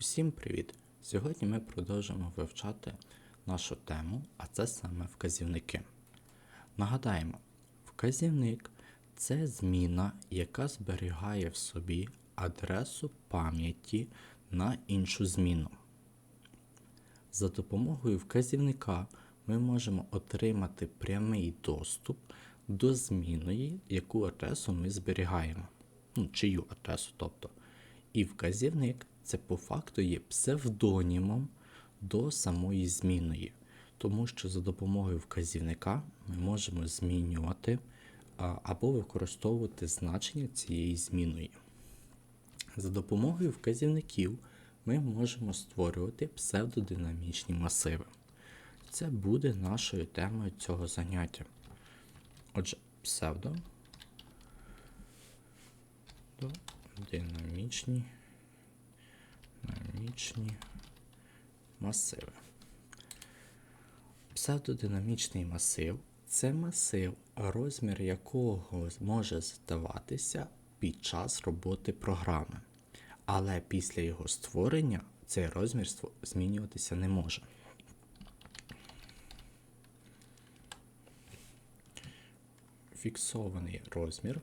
Усім привіт! Сьогодні ми продовжимо вивчати нашу тему, а це саме вказівники. Нагадаємо, вказівник це зміна, яка зберігає в собі адресу пам'яті на іншу зміну. За допомогою вказівника ми можемо отримати прямий доступ до зміної, яку адресу ми зберігаємо. Ну, чию адресу, тобто. І вказівник це по факту є псевдонімом до самої зміної, тому що за допомогою вказівника ми можемо змінювати або використовувати значення цієї зміної. За допомогою вказівників ми можемо створювати псевдодинамічні масиви. Це буде нашою темою цього заняття. Отже, псевдо динамічні динамічні масиви. Псевдодинамічний масив це масив, розмір якого може здаватися під час роботи програми. Але після його створення цей розмір змінюватися не може. Фіксований розмір,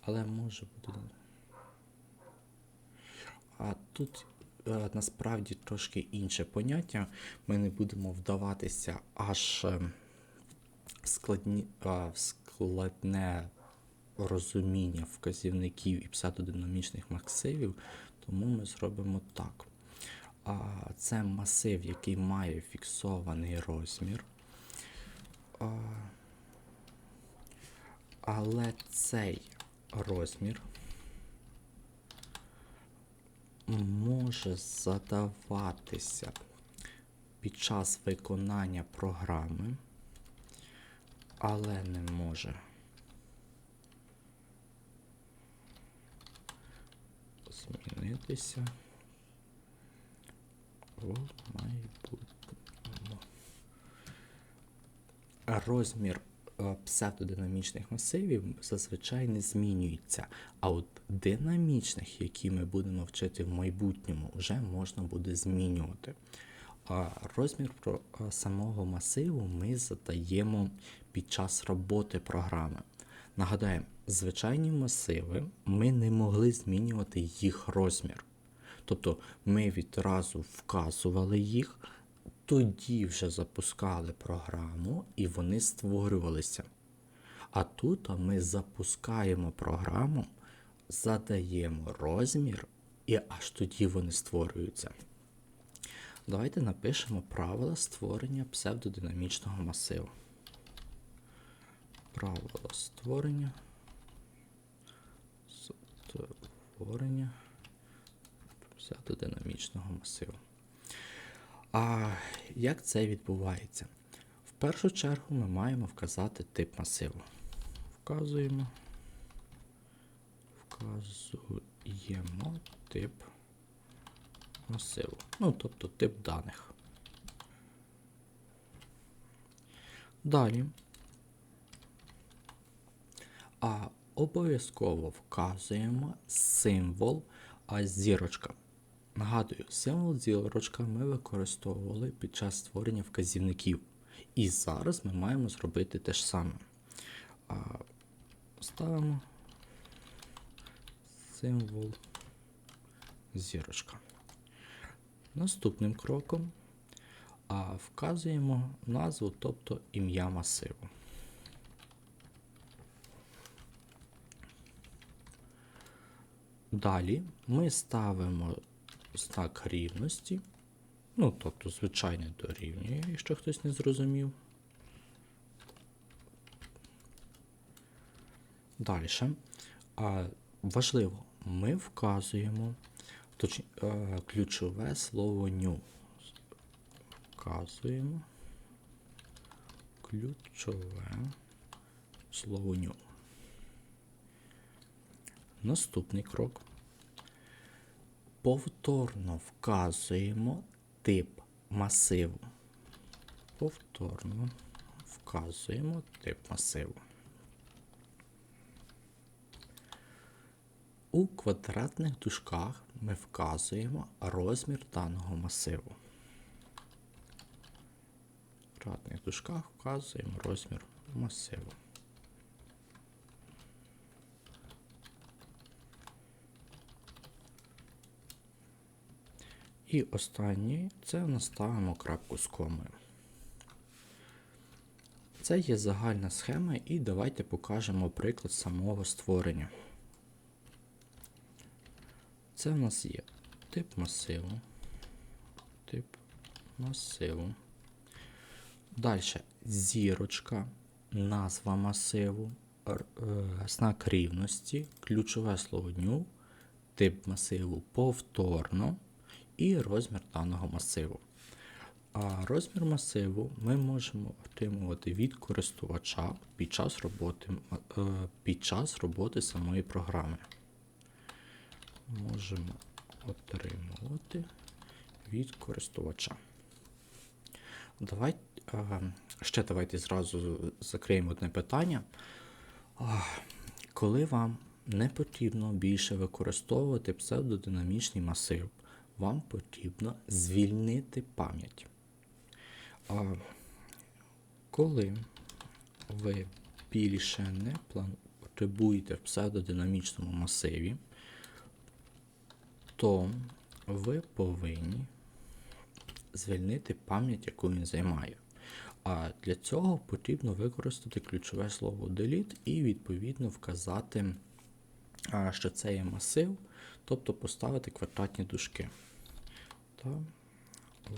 але може бути. А тут е, насправді трошки інше поняття. Ми не будемо вдаватися аж е, складні, е, в складне розуміння вказівників і псевдодинамічних масивів, тому ми зробимо так. Це масив, який має фіксований розмір. Але цей розмір може задаватися під час виконання програми, але не може змінитися в майбутньому. Розмір псевдодинамічних масивів зазвичай не змінюється, а от динамічних, які ми будемо вчити в майбутньому, вже можна буде змінювати. Розмір самого масиву ми задаємо під час роботи програми. Нагадаємо, звичайні масиви ми не могли змінювати їх розмір. Тобто ми відразу вказували їх, тоді вже запускали програму і вони створювалися. А тут ми запускаємо програму, задаємо розмір, і аж тоді вони створюються. Давайте напишемо правила створення псевдодинамічного масиву. Правила створення. Створення псевдодинамічного масиву. А як це відбувається? В першу чергу ми маємо вказати тип масиву. Вказуємо. Вказуємо тип масиву. Ну, тобто тип даних. Далі. А обов'язково вказуємо символ а зірочка. Нагадую, символ зірочка ми використовували під час створення вказівників. І зараз ми маємо зробити те ж саме. Ставимо символ зірочка. Наступним кроком вказуємо назву, тобто ім'я масиву. Далі ми ставимо знак рівності, ну, тобто, звичайне дорівнює, якщо хтось не зрозумів. Далі. А, Важливо, ми вказуємо точ, а, ключове слово new. Вказуємо ключове слово new. Наступний крок. Повторно вказуємо тип масиву. Повторно вказуємо тип масиву. У квадратних дужках ми вказуємо розмір даного масиву. В квадратних дужках вказуємо розмір масиву. І останнє це наставимо крапку з комою. Це є загальна схема, і давайте покажемо приклад самого створення. Це в нас є тип масиву. Тип масиву. Далі зірочка, назва масиву, е, знак рівності, ключове слово дню, тип масиву повторно і розмір даного масиву. А розмір масиву ми можемо отримувати від користувача під час роботи, е, під час роботи самої програми. Можемо отримувати від користувача. Давай, е, ще давайте зразу закриємо одне питання. Коли вам не потрібно більше використовувати псевдодинамічний масив, вам потрібно звільнити пам'ять. А, Коли ви більше не потребуєте в псевдодинамічному масиві, то ви повинні звільнити пам'ять, яку він займає. А для цього потрібно використати ключове слово delete і відповідно вказати, що це є масив, тобто поставити квадратні дужки. Та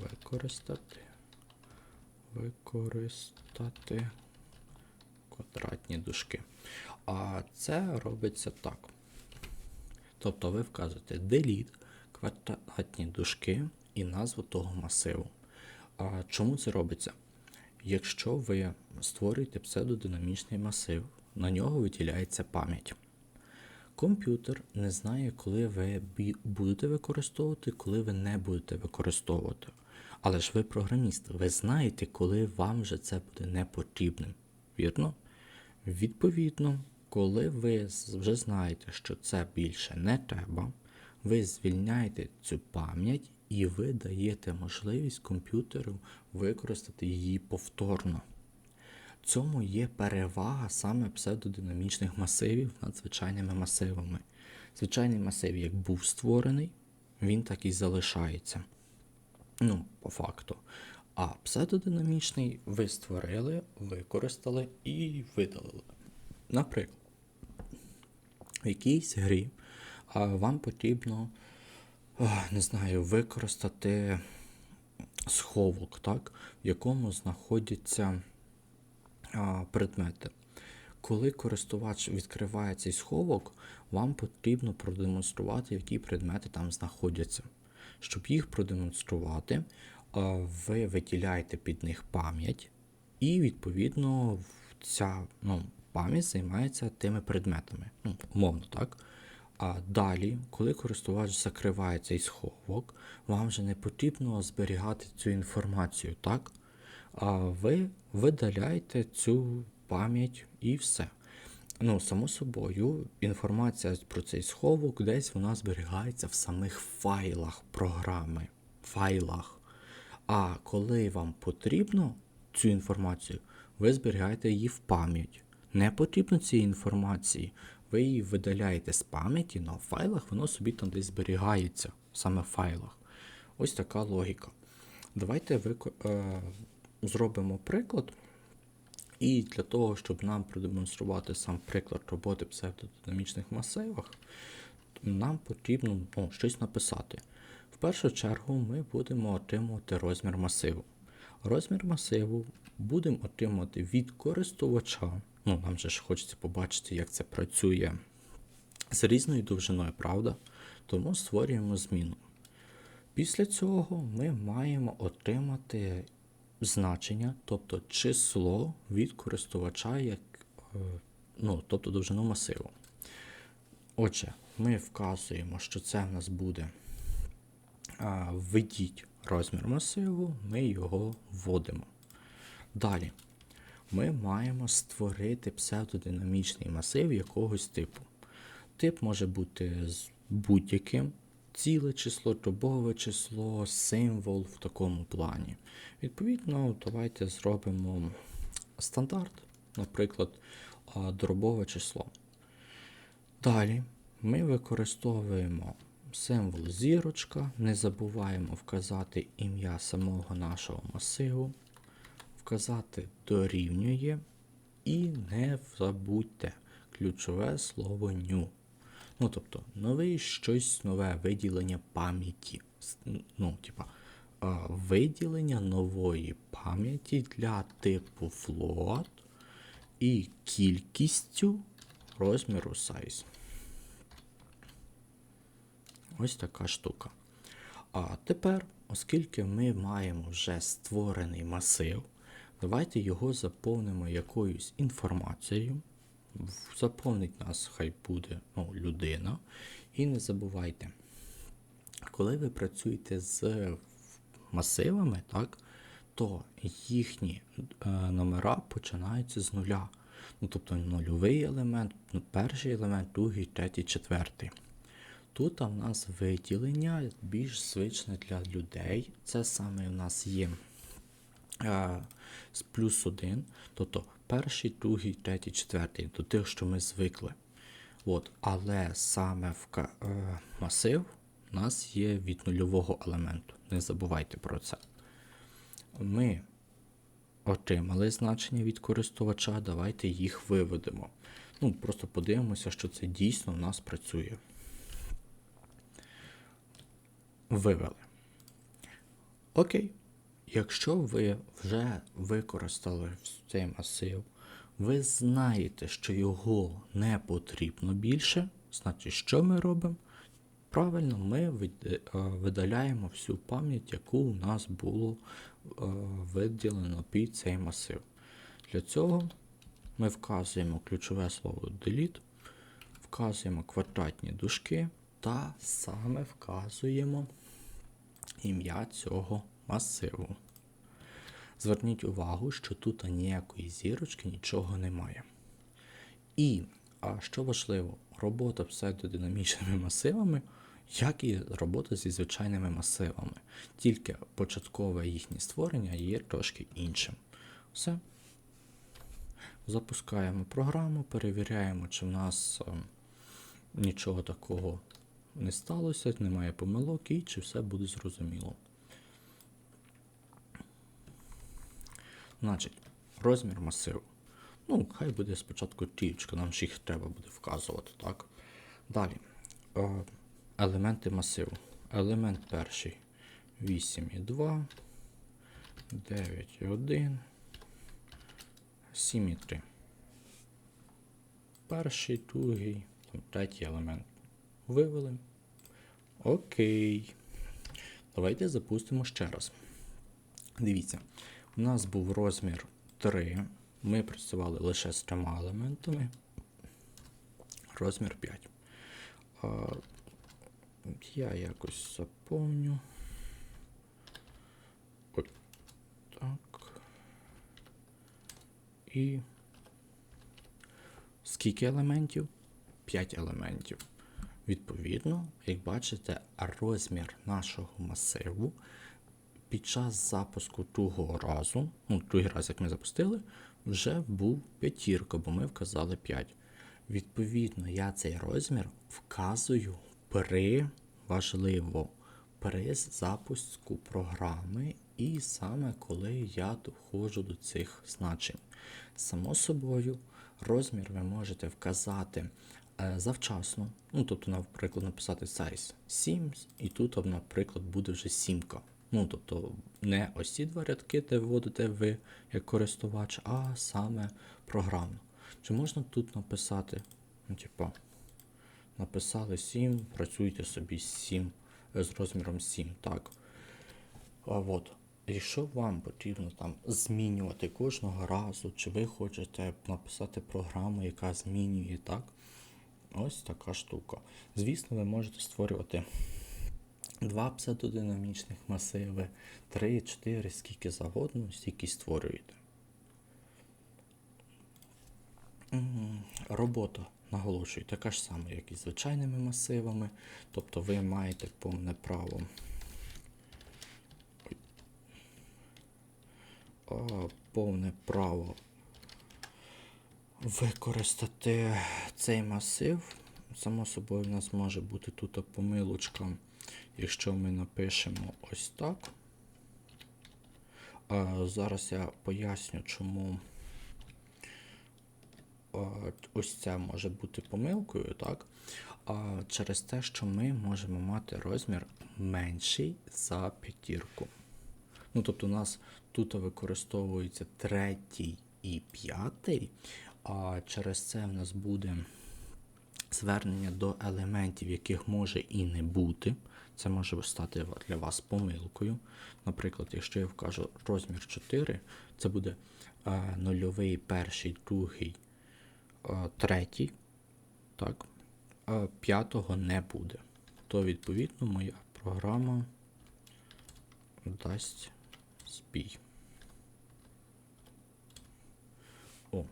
використати, використати квадратні дужки. А це робиться так. Тобто ви вказуєте delete, квадратні дужки і назву того масиву. А чому це робиться? Якщо ви створюєте псевдодинамічний масив, на нього виділяється пам'ять. Комп'ютер не знає, коли ви будете використовувати, коли ви не будете використовувати. Але ж ви програміст, ви знаєте, коли вам вже це буде не потрібним. Вірно? Відповідно, коли ви вже знаєте, що це більше не треба, ви звільняєте цю пам'ять і ви даєте можливість комп'ютеру використати її повторно. В цьому є перевага саме псевдодинамічних масивів над звичайними масивами. Звичайний масив, як був створений, він так і залишається. Ну, по факту. А псевдодинамічний ви створили, використали і видалили. Наприклад, в якійсь грі вам потрібно, не знаю, використати сховок, так, в якому знаходяться предмети. Коли користувач відкриває цей сховок, вам потрібно продемонструвати, які предмети там знаходяться. Щоб їх продемонструвати, ви виділяєте під них пам'ять, і відповідно ця ну, пам'ять займається тими предметами. Ну, умовно, так? А далі, коли користувач закриває цей сховок, вам вже не потрібно зберігати цю інформацію, так? А ви видаляєте цю пам'ять і все. Ну, само собою, інформація про цей сховок десь вона зберігається в самих файлах програми. Файлах. А коли вам потрібно цю інформацію, ви зберігаєте її в пам'ять. Не потрібно цієї інформації, ви її видаляєте з пам'яті, але в файлах воно собі там десь зберігається, саме в файлах. Ось така логіка. Давайте вико- е, зробимо приклад. І для того, щоб нам продемонструвати сам приклад роботи псевдодинамічних масивах, нам потрібно ну, щось написати. В першу чергу ми будемо отримувати розмір масиву. Розмір масиву будемо отримувати від користувача. Ну, нам же ж хочеться побачити, як це працює з різною довжиною, правда? Тому створюємо зміну. Після цього ми маємо отримати значення, тобто число від користувача, як, е, ну, тобто довжину масиву. Отже, ми вказуємо, що це в нас буде введіть розмір масиву, ми його вводимо. Далі ми маємо створити псевдодинамічний масив якогось типу. Тип може бути з будь-яким. Ціле число, дробове число, символ в такому плані. Відповідно, давайте зробимо стандарт, наприклад, дробове число. Далі ми використовуємо символ зірочка, не забуваємо вказати ім'я самого нашого масиву, вказати дорівнює і не забудьте ключове слово new. Ну, тобто, новий щось нове виділення пам'яті. Ну, типа, виділення нової пам'яті для типу float і кількістю розміру size. Ось така штука. А тепер, оскільки ми маємо вже створений масив, давайте його заповнимо якоюсь інформацією. В- Заповнить нас хай буде ну, людина. І не забувайте, коли ви працюєте з масивами, так, то їхні е, номера починаються з нуля. Ну, тобто нульовий елемент, ну, перший елемент, другий, третій, четвертий. Тут в нас виділення більш звичне для людей. Це саме у нас є е, з плюс один, тобто перший, другий, третій, четвертий, до тих, що ми звикли. От, але саме в е, масив у нас є від нульового елементу. Не забувайте про це. Ми отримали значення від користувача, давайте їх виведемо. Ну, просто подивимося, що це дійсно в нас працює. Вивели. Окей. Якщо ви вже використали цей масив, ви знаєте, що його не потрібно більше, значить, що ми робимо? Правильно, ми е, видаляємо всю пам'ять, яку у нас було е, виділено під цей масив. Для цього ми вказуємо ключове слово delete, вказуємо квадратні дужки та саме вказуємо ім'я цього масиву. Зверніть увагу, що тут ніякої зірочки нічого немає. І, а що важливо, робота псевдодинамічними масивами, як і робота зі звичайними масивами. Тільки початкове їхнє створення є трошки іншим. Все. Запускаємо програму, перевіряємо, чи в нас е, нічого такого не сталося, немає помилок і чи все буде зрозуміло. Значить, розмір масиву. Ну, хай буде спочатку трієчка, нам ж їх треба буде вказувати, так? Далі. Е, елементи масиву. Елемент перший 8,2, 9,1, 7,3. Перший, другий, третій елемент. Вивели. Окей. Давайте запустимо ще раз. Дивіться, у нас був розмір 3. Ми працювали лише з трьома елементами. Розмір 5. А, я якось заповню. От так. І скільки елементів? 5 елементів. Відповідно, як бачите, розмір нашого масиву під час запуску другого разу, ну, другий раз, як ми запустили, вже був п'ятірка, бо ми вказали 5. Відповідно, я цей розмір вказую при важливо при запуску програми, і саме коли я доходжу до цих значень. Само собою, розмір ви можете вказати е, завчасно. Ну, тобто, наприклад, написати size 7, і тут, наприклад, буде вже сімка. Ну, тобто, не ось ці два рядки, де вводите ви як користувач, а саме програмно. Чи можна тут написати, ну, типа, написали 7, працюйте собі 7 е, з розміром 7, так. А от, якщо вам потрібно там змінювати кожного разу, чи ви хочете написати програму, яка змінює так, ось така штука. Звісно, ви можете створювати два псевдодинамічних масиви, три, чотири, скільки завгодно, стільки створюєте. Робота наголошую, така ж сама, як і звичайними масивами. Тобто ви маєте повне право повне право використати цей масив. Само собою, в нас може бути тут помилочка, якщо ми напишемо ось так. Зараз я поясню, чому ось це може бути помилкою, так? Через те, що ми можемо мати розмір менший за п'ятірку. Ну, тобто, у нас тут використовується третій і п'ятий, а через це в нас буде звернення до елементів, яких може і не бути. Це може стати для вас помилкою. Наприклад, якщо я вкажу розмір 4, це буде е, нульовий, перший, другий, е, третій. Так? А п'ятого не буде. То, відповідно, моя програма дасть збій. О.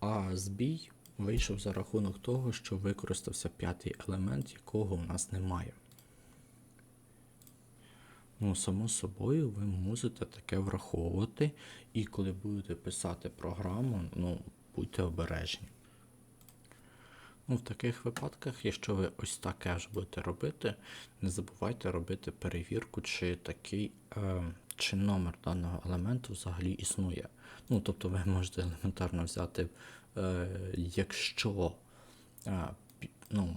А збій вийшов за рахунок того, що використався п'ятий елемент, якого у нас немає. Ну, само собою, ви мусите таке враховувати, і коли будете писати програму, ну, будьте обережні. Ну, в таких випадках, якщо ви ось таке ж будете робити, не забувайте робити перевірку, чи такий, е, чи номер даного елементу взагалі існує. Ну, тобто ви можете елементарно взяти, е, якщо е, ну,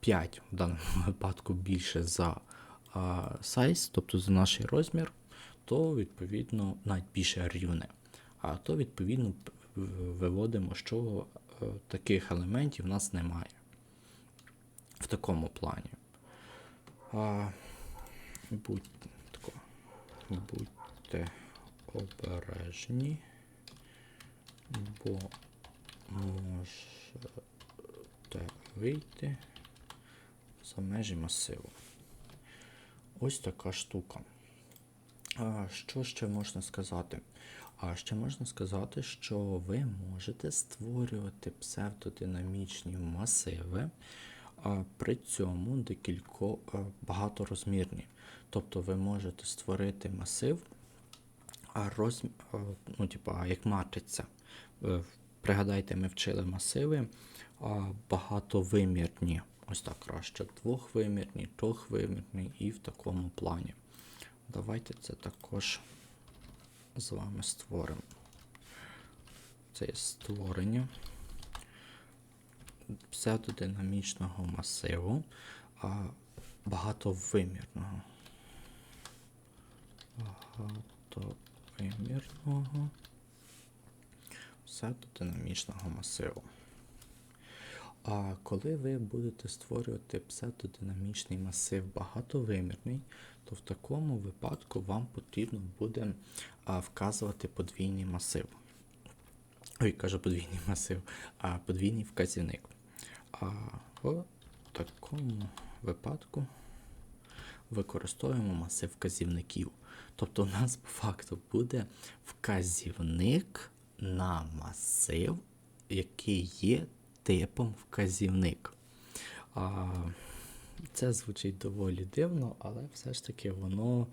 5 в даному випадку більше за е, size, тобто за наш розмір, то відповідно навіть більше рівне. А то відповідно виводимо, що е, таких елементів в нас немає. В такому плані. А, будь, будьте обережні, бо можете вийти за межі масиву. Ось така штука. А що ще можна сказати? А ще можна сказати, що ви можете створювати псевдодинамічні масиви, при цьому декілько багаторозмірні. Тобто ви можете створити масив, а розм... ну, типа, як матриця. Е, Пригадайте, ми вчили масиви багатовимірні. Ось так краще. Двохвимірні, трьохвимірні і в такому плані. Давайте це також з вами створимо. Це є створення псевдодинамічного масиву, а багатовимірного. Багатовимірного псевдодинамічного масиву. А коли ви будете створювати псевдодинамічний масив багатовимірний, то в такому випадку вам потрібно буде вказувати подвійний масив. Ой, кажу подвійний масив, а подвійний вказівник. А в такому випадку використовуємо масив вказівників. Тобто у нас по факту буде вказівник на масив, який є типом вказівник. А, це звучить доволі дивно, але все ж таки воно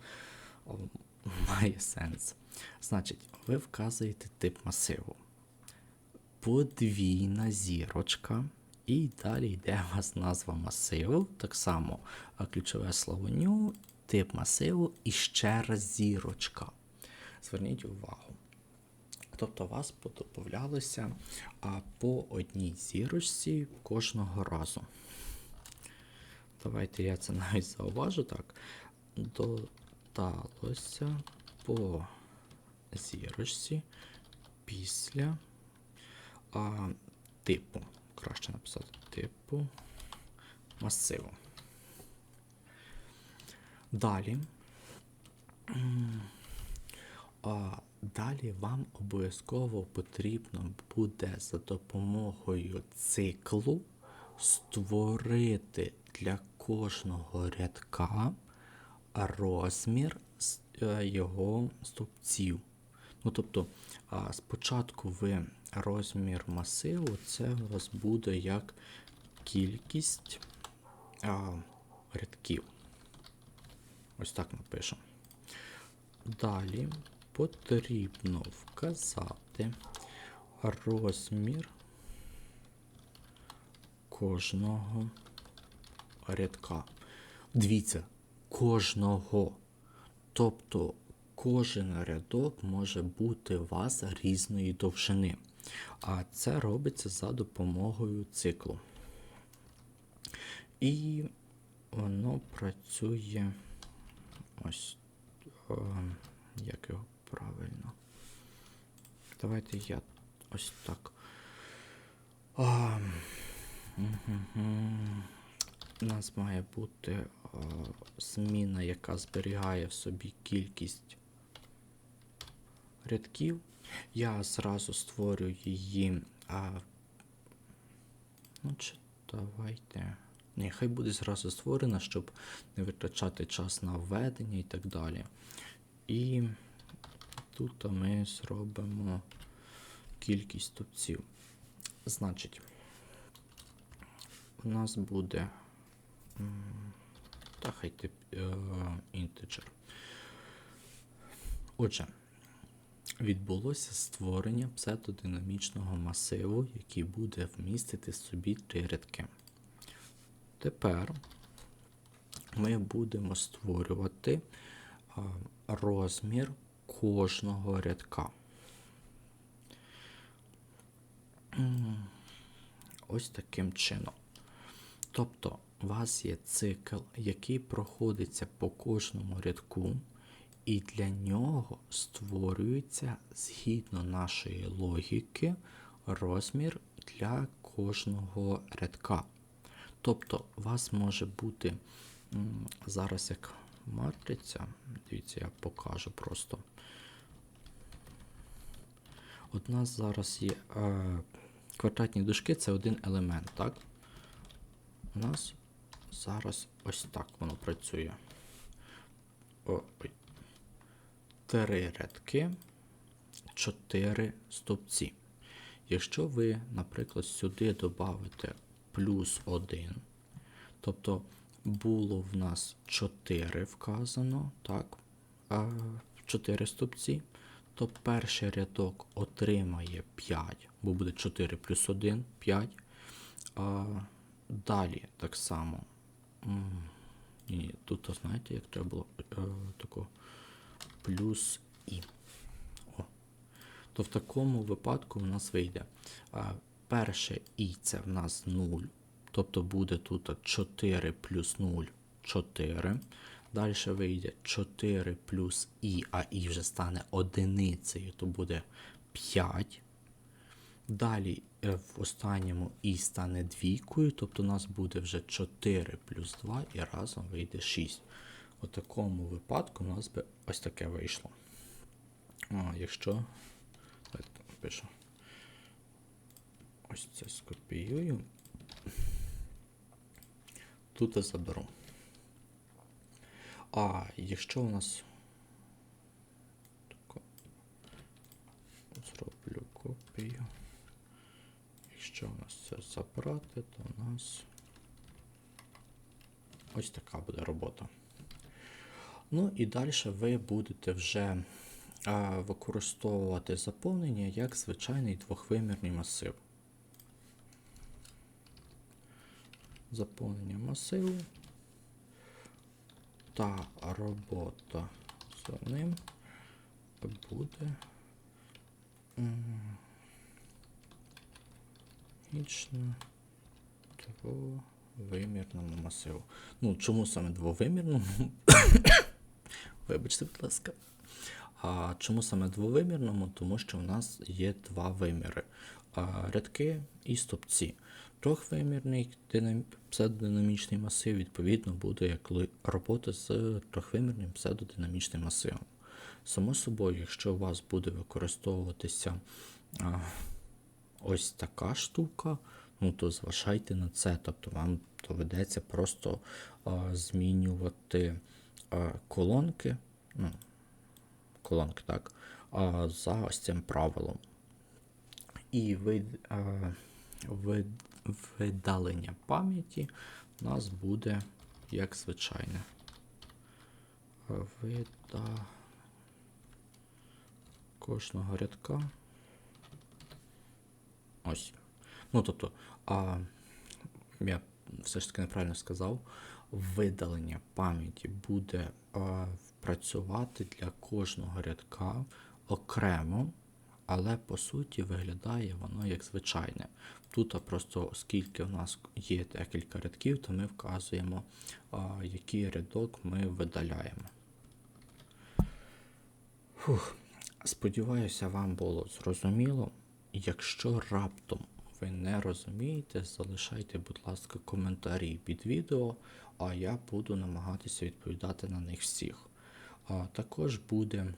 має сенс. Значить, ви вказуєте тип масиву. Подвійна зірочка. І далі йде у вас назва масиву. Так само ключове слово new, тип масиву і ще раз зірочка. Зверніть увагу. Тобто у вас подобавлялося по одній зірочці кожного разу. Давайте я це навіть зауважу так. Додалося по зірочці після а, типу. Краще написати типу масиву. Далі. А, далі вам обов'язково потрібно буде за допомогою циклу створити для кожного рядка розмір е, його стовпців. Ну, тобто, спочатку ви розмір масиву це у вас буде як кількість а, рядків. Ось так напишемо. Далі потрібно вказати розмір кожного рядка. Дивіться, кожного. Тобто кожен рядок може бути у вас різної довжини. А це робиться за допомогою циклу. І воно працює ось. Як його правильно. Давайте я ось так. А. У нас має бути а, зміна, яка зберігає в собі кількість рядків. Я зразу створю її. А, ну, чи давайте. Ні, хай буде зразу створена, щоб не витрачати час на введення і так далі. І тут ми зробимо кількість стопців. Значить, у нас буде. Та хай тип е, інтеджер. Отже, відбулося створення псевдодинамічного масиву, який буде вмістити собі три рядки. Тепер ми будемо створювати розмір кожного рядка. Ось таким чином. Тобто, у вас є цикл, який проходиться по кожному рядку, і для нього створюється згідно нашої логіки розмір для кожного рядка. Тобто, у вас може бути зараз як матриця. Дивіться, я покажу просто. От у нас зараз є е, квадратні дужки це один елемент, так? У нас зараз ось так воно працює. О, ой. Три рядки, чотири стовпці. Якщо ви, наприклад, сюди додавите плюс 1, тобто було в нас 4 вказано, так, 4 стовпці, то перший рядок отримає 5, бо буде 4 плюс 1, 5. А, далі так само. Ні, тут, знаєте, як треба було е, тако плюс і. О. То в такому випадку в нас вийде. А, перше і це в нас 0. Тобто буде тут 4 плюс 0 4. Далі вийде 4 плюс і, а і вже стане одиницею, то буде 5. Далі е, в останньому і стане двійкою, тобто у нас буде вже 4 плюс 2 і разом вийде 6. У такому випадку у нас би ось таке вийшло. А, якщо. Давайте напишу. Ось це скопіюю. Тут я заберу. А якщо у нас. Зроблю копію. Якщо у нас це забрати, то у нас ось така буде робота. Ну і далі ви будете вже використовувати заповнення як звичайний двохвимірний масив. Заповнення масиву та робота з ним буде логічно двовимірному масиву. Ну, чому саме двовимірному? Вибачте, будь ласка. А чому саме двовимірному? Тому що в нас є два виміри: рядки і стопці. Трьохвимірний динам... псевдодинамічний масив, відповідно, буде як робота з трьохвимірним псевдодинамічним масивом. Само собою, якщо у вас буде використовуватися а, ось така штука, ну то зважайте на це. Тобто вам доведеться просто а, змінювати колонки, ну, колонки, так, за ось цим правилом. І вид, е, вид, видалення пам'яті у нас буде як звичайне. Е, Вида кожного рядка. Ось. Ну, тобто, а, я все ж таки неправильно сказав. Видалення пам'яті буде працювати для кожного рядка окремо, але по суті виглядає воно як звичайне. Тут просто, оскільки у нас є декілька рядків, то ми вказуємо, який рядок ми видаляємо. Фух. Сподіваюся, вам було зрозуміло. Якщо раптом ви не розумієте, залишайте, будь ласка, коментарі під відео, а я буду намагатися відповідати на них всіх. Також буде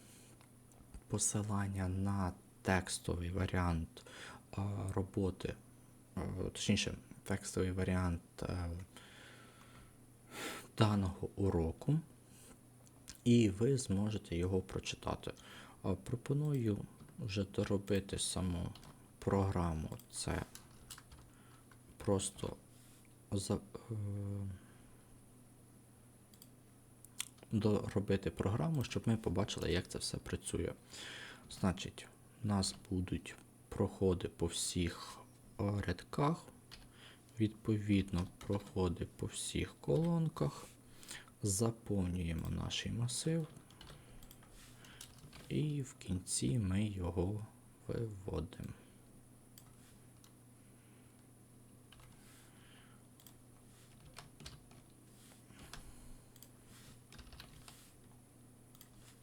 посилання на текстовий варіант роботи, точніше, текстовий варіант даного уроку і ви зможете його прочитати. Пропоную вже доробити саму програму. Це просто за, е, доробити програму, щоб ми побачили, як це все працює. Значить, у нас будуть проходи по всіх е, рядках, відповідно, проходи по всіх колонках. Заповнюємо наш масив, і в кінці ми його виводимо.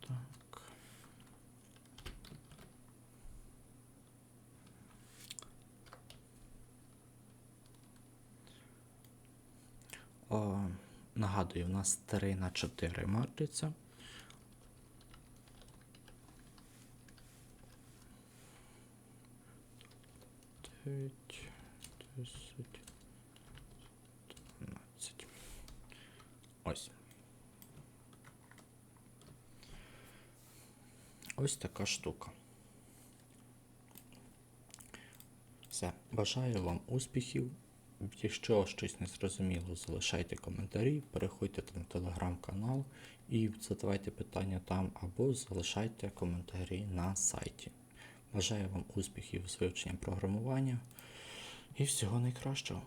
Так. О, нагадую, у нас 3 на 4 матриця. Дев'ять, десять. Ось. Ось така штука. Все. Бажаю вам успіхів. Якщо щось не зрозуміло, залишайте коментарі, переходьте на телеграм-канал і задавайте питання там, або залишайте коментарі на сайті. Бажаю вам успіхів з вивченням програмування і всього найкращого.